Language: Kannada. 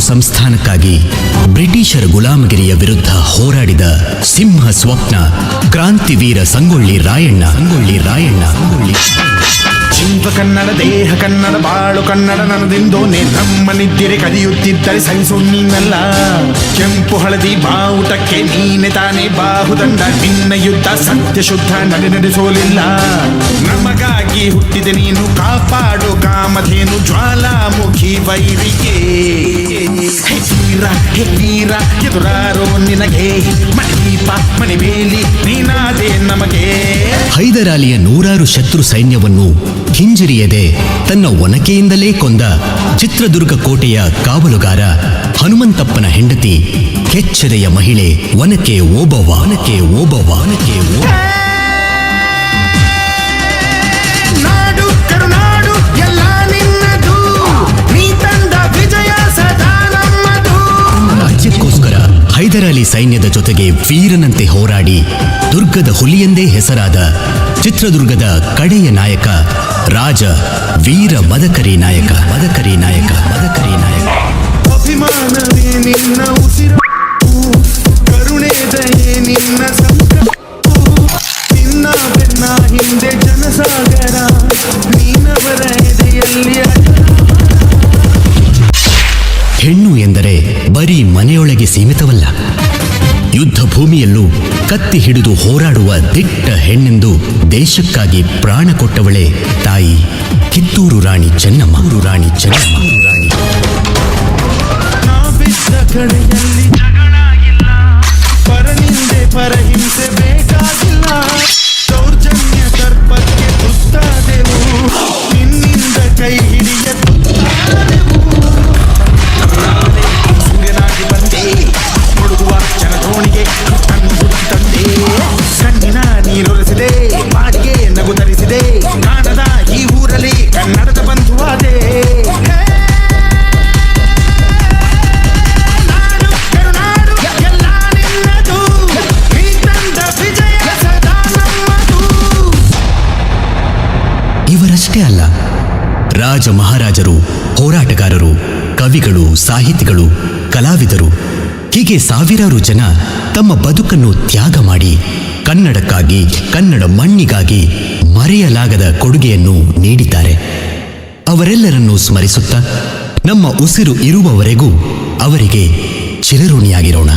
ಸಂವಿಧಾನಕ್ಕಾಗಿ ಬ್ರಿಟಿಷರ ಗುಲಾಮಗಿರಿಯ ವಿರುದ್ಧ ಹೋರಾಡಿದ ಸಿಂಹ ಸ್ವಪ್ನ ಕ್ರಾಂತಿವೀರ ಸಂಗೊಳ್ಳಿ ರಾಯಣ್ಣ ಸಂಗೊಳ್ಳಿ ರಾಯಣ್ಣ ಸಂಗೊಳ್ಳಿ. ಜೀವ ಕನ್ನಡ ದೇಹ, ಕನ್ನಡ ಬಾಳು, ಕನ್ನಡ ನನದಿಂದೋನೆ ನಮ್ಮ ನಿದ್ದಿರೆ ಕದಿಯುತ್ತಿದ್ದರೆ ಸಹಿಸು ನೀನಲ್ಲ. ಕೆಂಪು ಹಳದಿ ಬಾವುಟಕ್ಕೆ ನೀನೆ ತಾನೇ ಬಾಹುದಂಡ. ನಿನ್ನ ಯುದ್ಧ ಸತ್ಯ ಶುದ್ಧ ನಡೆ ನಡೆಸೋಲಿಲ್ಲ. ನಮಗಾಗಿ ಹುಟ್ಟಿದೆ ನೀನು, ಕಾಪಾಡು ಕಾಮಧೇನು ಜ್ವಾಲಾಮುಖಿ ವೈರಿಗೆ ನಮಗೆ. ಹೈದರಾಲಿಯ ನೂರಾರು ಶತ್ರು ಸೈನ್ಯವನ್ನು ಹಿಂಜರಿಯದೆ ತನ್ನ ಒನಕೆಯಿಂದಲೇ ಕೊಂದ ಚಿತ್ರದುರ್ಗ ಕೋಟೆಯ ಕಾವಲುಗಾರ ಹನುಮಂತಪ್ಪನ ಹೆಂಡತಿ ಕೆಚ್ಚರೆಯ ಮಹಿಳೆ ಒನಕೆ ಓಬವ್ವ. ಒನಕೆ ಓಬವ್ವ. ಒನಕೆ ಓ ಹೈದರಾಲಿ ಸೈನ್ಯದ ಜೊತೆಗೆ ವೀರನಂತೆ ಹೋರಾಡಿ ದುರ್ಗದ ಹುಲಿಯೆಂದೇ ಹೆಸರಾದ ಚಿತ್ರದುರ್ಗದ ಕಡೆಯ ನಾಯಕ ರಾಜ ವೀರ ಮದಕರಿ ನಾಯಕ ಮದಕರಿ ನಾಯಕ ಮದಕರಿ ನಾಯಕ ಅಭಿಮಾನವೇ ನಿನ್ನ ಉಸಿರು ಕರುಣೆ ದಯೆ ನಿನ್ನ. ನಿನ್ನ ಬೆನ್ನ ಹಿಂದೆ ಜನಸಾಗರ ನೀನವರ ಎದೆಯಲ್ಲಿ. ಹೆಣ್ಣು ಎಂದರೆ ಬರೀ ಮನೆಯೊಳಗೆ ಸೀಮಿತವಲ್ಲ ಯುದ್ಧ ಭೂಮಿಯಲ್ಲೂ ಕತ್ತಿ ಹಿಡಿದು ಹೋರಾಡುವ ದಿಟ್ಟ ಹೆಣ್ಣೆಂದು ದೇಶಕ್ಕಾಗಿ ಪ್ರಾಣ ಕೊಟ್ಟವಳೆ ತಾಯಿ ಕಿತ್ತೂರು ರಾಣಿ ಚೆನ್ನಮ್ಮ. ರಾಣಿ ಚೆನ್ನಮ್ಮ. ರಾಣಿ ಇವರಷ್ಟೇ ಅಲ್ಲ, ರಾಜ ಮಹಾರಾಜರು, ಹೋರಾಟಗಾರರು, ಕವಿಗಳು, ಸಾಹಿತಿಗಳು, ಕಲಾವಿದರು, ಹೀಗೆ ಸಾವಿರಾರು ಜನ ತಮ್ಮ ಬದುಕನ್ನು ತ್ಯಾಗ ಮಾಡಿ ಕನ್ನಡಕ್ಕಾಗಿ, ಕನ್ನಡ ಮಣ್ಣಿಗಾಗಿ ಮರೆಯಲಾಗದ ಕೊಡುಗೆಯನ್ನು ನೀಡಿದ್ದಾರೆ. ಅವರೆಲ್ಲರನ್ನೂ ಸ್ಮರಿಸುತ್ತಾ ನಮ್ಮ ಉಸಿರು ಇರುವವರೆಗೂ ಅವರಿಗೆ ಚಿರಋಣಿಯಾಗಿರೋಣ.